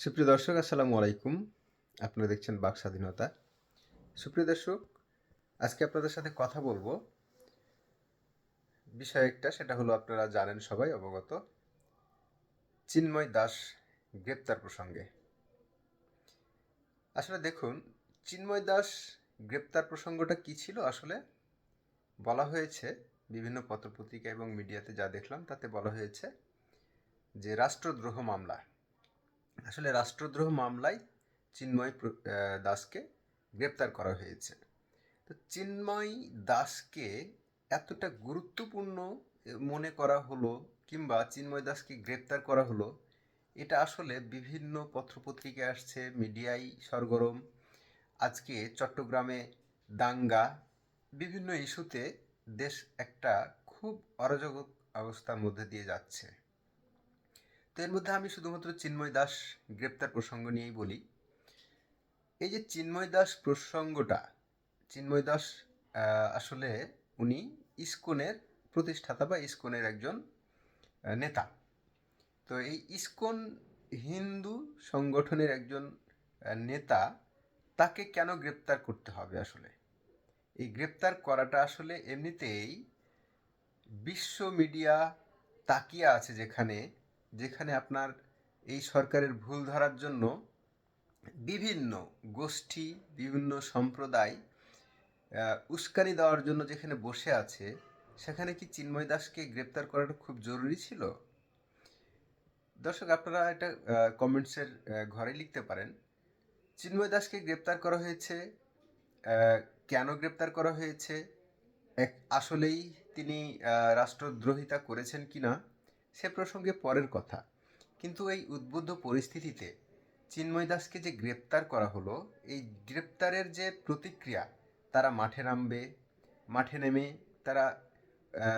সুপ্রিয় দর্শক, আসসালামু আলাইকুম। আপনারা দেখছেন বাক স্বাধীনতা। সুপ্রিয় দর্শক, আজকে আপনাদের সাথে কথা বলব। বিষয় একটা, সেটা হলো আপনারা জানেন সবাই, অবগত, চিন্ময় দাস গ্রেপ্তার প্রসঙ্গে। আসলে দেখুন, চিন্ময় দাস গ্রেপ্তার প্রসঙ্গটা কি ছিল? আসলে বলা হয়েছে, বিভিন্ন পত্রপত্রিকা এবং মিডিয়াতে যা দেখলাম, তাতে বলা হয়েছে যে রাষ্ট্রদ্রোহ মামলা। আসলে রাষ্ট্রদ্রোহ মামলায় চিন্ময় দাসকে গ্রেপ্তার করা হয়েছে। তো চিন্ময় দাসকে এতটা গুরুত্বপূর্ণ মনে করা হলো কিংবা চিন্ময় দাসকে গ্রেপ্তার করা হলো, এটা আসলে বিভিন্ন পত্রপত্রিকায় আসছে, মিডিয়ায় সরগরম। আজকে চট্টগ্রামে দাঙ্গা, বিভিন্ন ইস্যুতে দেশ একটা খুব অরাজক অবস্থার মধ্যে দিয়ে যাচ্ছে। তো এর মধ্যে আমি শুধুমাত্র চিন্ময় দাস গ্রেপ্তার প্রসঙ্গ নিয়েই বলি। এই যে চিন্ময় দাস প্রসঙ্গটা, চিন্ময় দাস আসলে উনি ইসকনের প্রতিষ্ঠাতা বা ইসকনের একজন নেতা। তো এই ইসকন হিন্দু সংগঠনের একজন নেতা তাকে কেন গ্রেপ্তার করতে হবে আসলে? এই গ্রেপ্তার করাটা আসলে এমনিতেই বিশ্ব মিডিয়া তাকিয়ে আছে যেখানে যেখানে আপনার এই সরকারের ভুল ধরার জন্য বিভিন্ন গোষ্ঠী, বিভিন্ন সম্প্রদায় উস্কানি দেওয়ার জন্য যেখানে বসে আছে, সেখানে কি চিন্ময় দাসকে গ্রেপ্তার করাটা খুব জরুরি ছিল? দর্শক, আপনারা এটা কমেন্টসের ঘরে লিখতে পারেন। চিন্ময় দাসকে গ্রেপ্তার করা হয়েছে কেন গ্রেপ্তার করা হয়েছে? এক, আসলেই তিনি রাষ্ট্রদ্রোহিতা করেছেন কিনা? সে প্রসঙ্গে পরের কথা। কিন্তু এই উদ্বুদ্ধ পরিস্থিতিতে চিন্ময় দাসকে যে গ্রেপ্তার করা হলো, এই গ্রেপ্তারের যে প্রতিক্রিয়া, তারা মাঠে নামবে, মাঠে নেমে তারা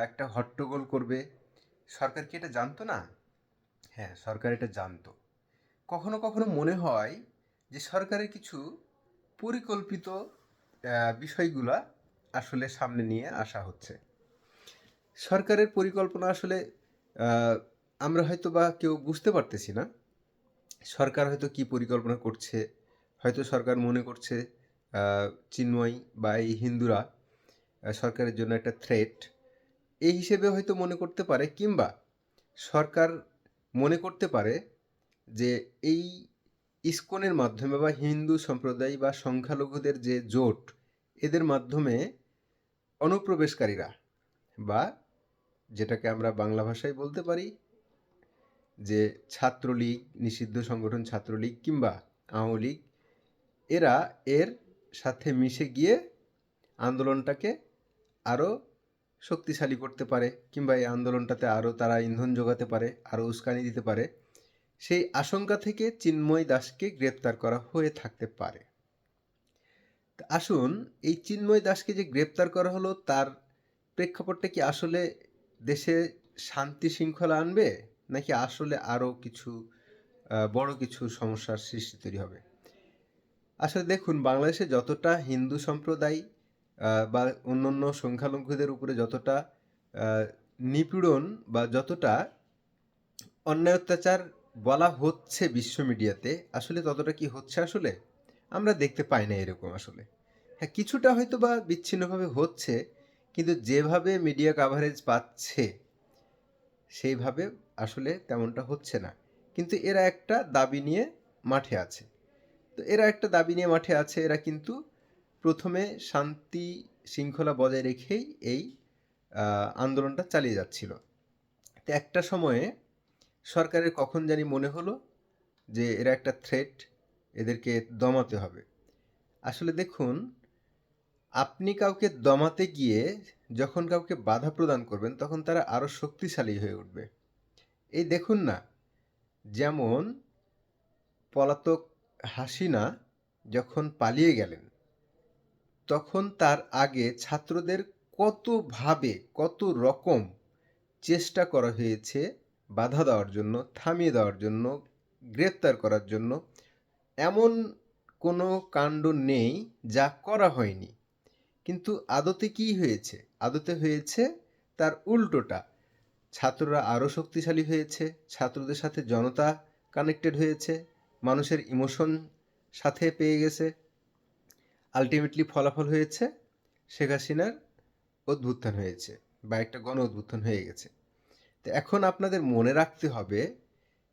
একটা হট্টগোল করবে। সরকার কি এটা জানতো না? হ্যাঁ সরকার এটা জানতো। কখনো কখনো মনে হয় যে সরকারের কিছু পরিকল্পিত বিষয়গুলা আসলে সামনে নিয়ে আসা হচ্ছে। সরকারের পরিকল্পনা আসলে আমরা হয়তো বা কেউ বুঝতে পারতেছি না সরকার হয়তো কি পরিকল্পনা করছে, হয়তো সরকার মনে করছে চিন্ময় বা এই হিন্দুরা সরকারের জন্য একটা থ্রেট এই হিসেবে হয়তো মনে করতে পারে কিংবা সরকার মনে করতে পারে যে এই ইসকনের মাধ্যমে বা হিন্দু সম্প্রদায় বা সংখ্যালঘুদের যে জোট, এদের মাধ্যমে অনুপ্রবেশকারীরা বা যেটাকে আমরা বাংলা ভাষায় বলতে পারি যে ছাত্রলীগ, নিষিদ্ধ সংগঠন ছাত্রলীগ কিংবা আওয়ামী লীগ, এরা এর সাথে মিশে গিয়ে আন্দোলনটাকে আরও শক্তিশালী করতে পারে কিংবা এই আন্দোলনটাতে আরও তারা ইন্ধন যোগাতে পারে আরও উস্কানি দিতে পারে। সেই আশঙ্কা থেকে চিন্ময় দাসকে গ্রেপ্তার করা হয়ে থাকতে পারে। আসুন, এই চিন্ময় দাসকে যে গ্রেপ্তার করা হলো, তার প্রেক্ষাপটটা কি আসলে দেশে শান্তি শৃঙ্খলা আনবে নাকি আসলে আরও কিছু বড় কিছু সমস্যার সৃষ্টি তৈরি হবে? আসলে দেখুন, বাংলাদেশে যতটা হিন্দু সম্প্রদায় বা অন্যান্য সংখ্যালঘুদের উপরে যতটা নিপীড়ন বা যতটা অন্যায় অত্যাচার বলা হচ্ছে বিশ্ব মিডিয়াতে, আসলে ততটা কি হচ্ছে আসলে? আমরা দেখতে পাই না এরকম আসলে। হ্যাঁ কিছুটা হয়তো বা বিচ্ছিন্নভাবে হচ্ছে কিন্তু যেভাবে মিডিয়া কাভারেজ পাচ্ছে, সেইভাবে আসলে তেমনটা হচ্ছে না। কিন্তু এরা একটা দাবি নিয়ে মাঠে আছে। তো এরা একটা দাবি নিয়ে মাঠে আছে, এরা কিন্তু প্রথমে শান্তি শৃঙ্খলা বজায় রেখেই এই আন্দোলনটা চালিয়ে যাচ্ছিল। তো একটা সময়ে সরকারের কখন জানি মনে হলো যে এরা একটা থ্রেট এদেরকে দমাতে হবে। আসলে দেখুন আপনি কাউকে দমাতে গিয়ে যখন কাউকে বাধা প্রদান করবেন, তখন তারা আরও শক্তিশালী হয়ে উঠবে। এই দেখুন না, যেমন পলাতক হাসিনা যখন পালিয়ে গেলেন, তখন তার আগে ছাত্রদের কতভাবে, কত রকম চেষ্টা করা হয়েছে বাধা দেওয়ার জন্য, থামিয়ে দেওয়ার জন্য, গ্রেপ্তার করার জন্য, এমন কোনো কাণ্ড নেই যা করা হয়নি। কিন্তু আদতে কি হয়েছে? আদতে হয়েছে তার উল্টোটা। ছাত্ররা আরও শক্তিশালী হয়েছে, ছাত্রদের সাথে জনতা কানেক্টেড হয়েছে, মানুষের ইমোশন সাথে পেয়ে গেছে। আলটিমেটলি ফলাফল হয়েছে শেখ হাসিনার অভ্যুত্থান হয়েছে বা একটা গণ অভ্যুত্থান হয়ে গেছে। তো এখন আপনাদের মনে রাখতে হবে,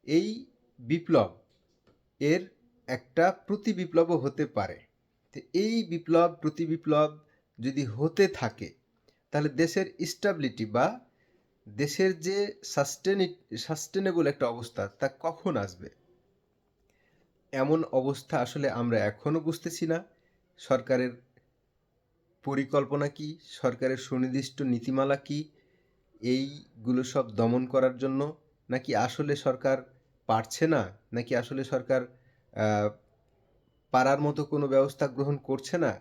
এই বিপ্লব এর একটা প্রতি বিপ্লবও হতে পারে। তো এই বিপ্লব, প্রতি বিপ্লব যদি হতে থাকে, তাহলে দেশের স্টাবিলিটি বা দেশের যে সাস্টেনি সাস্টেনেবল একটা অবস্থা, তা কখন আসবে? এমন অবস্থা আসলে আমরা এখনও বুঝতেছি না। সরকারের পরিকল্পনা কি? সরকারের সুনির্দিষ্ট নীতিমালা কি? এইগুলো সব দমন করার জন্য নাকি আসলে সরকার পারছে না? নাকি আসলে সরকার পারার মতো কোনো ব্যবস্থা গ্রহণ করছে না?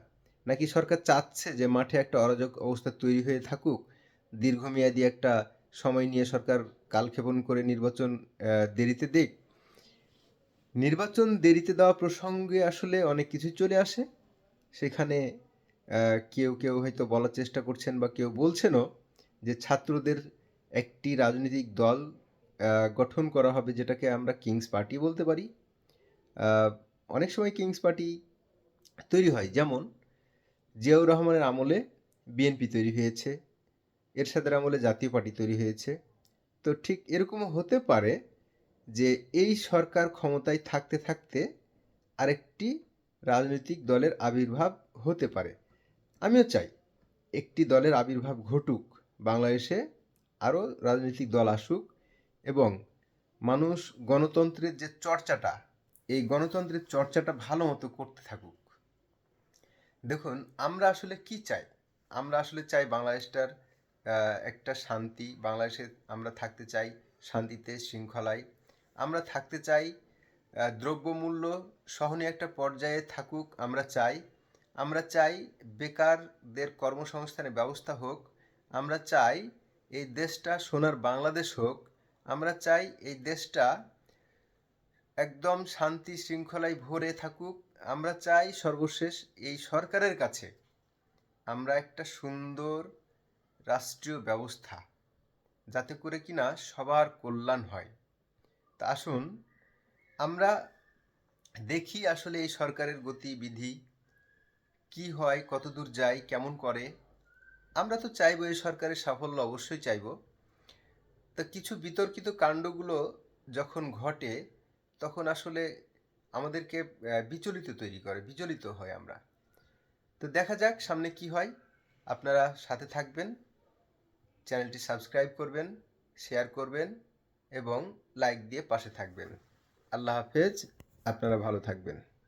নাকি সরকার চাচ্ছে যে মাঠে একটা অরাজক অবস্থা তৈরি হয়ে থাকুক? দীর্ঘমেয়াদী একটা সময় নিয়ে সরকার কালক্ষেপণ করে নির্বাচন দেরিতে দিক। নির্বাচন দেরিতে দেওয়া প্রসঙ্গে আসলে অনেক কিছু চলে আসে। সেখানে কেউ কেউ হয়তো বলার চেষ্টা করছেন বা কেউ বলছেনও যে ছাত্রদের একটি রাজনৈতিক দল গঠন করা হবে যেটাকে আমরা কিংস পার্টি বলতে পারি। অনেক সময় কিংস পার্টি তৈরি হয়। যেমন জিয়াউর রহমানের আমলে বিএনপি তৈরি হয়েছে, এরশাদের আমলে জাতীয় পার্টি তৈরি হয়েছে। তো ঠিক এরকমও হতে পারে যে এই সরকার ক্ষমতায় থাকতে থাকতে আরেকটি রাজনৈতিক দলের আবির্ভাব হতে পারে। আমিও চাই একটি দলের আবির্ভাব ঘটুক, বাংলাদেশে আরও রাজনৈতিক দল আসুক এবং মানুষ গণতন্ত্রের যে চর্চাটা, এই গণতন্ত্রের চর্চাটা ভালো মতো করতে থাকুক। দেখুন, আমরা আসলে কি চাই? আমরা আসলে চাই বাংলাদেশটার একটা শান্তি। বাংলাদেশে আমরা থাকতে চাই শান্তিতে, শৃঙ্খলায়। আমরা থাকতে চাই দ্রব্যমূল্য সহনীয় একটা পর্যায়ে থাকুক, আমরা চাই। আমরা চাই বেকারদের কর্মসংস্থানের ব্যবস্থা হোক। আমরা চাই এই দেশটা সোনার বাংলাদেশ হোক। আমরা চাই এই দেশটা একদম শান্তি শৃঙ্খলায় ভরে থাকুক, আমরা চাই সর্বশেষ এই সরকারের কাছে আমরা একটা সুন্দর রাষ্ট্রীয় ব্যবস্থা, যাতে করে কিনা সবার কল্যাণ হয়। তা আসুন, আমরা দেখি আসলে এই সরকারের গতিবিধি, কি হয় কত দূর যায়, কেমন করে। আমরা তো চাইব এই সরকারের সাফল্য অবশ্যই চাইব। তা কিছু বিতর্কিত কাণ্ডগুলো যখন ঘটে তখন আসলে আমাদেরকে বিচলিত তৈরি করে, বিচলিত হয় আমরা। তো দেখা যাক সামনে কি হয়। আপনারা সাথে থাকবেন, চ্যানেলটি সাবস্ক্রাইব করবেন, শেয়ার করবেন এবং লাইক দিয়ে পাশে থাকবেন। আল্লাহ হাফেজ, আপনারা ভালো থাকবেন।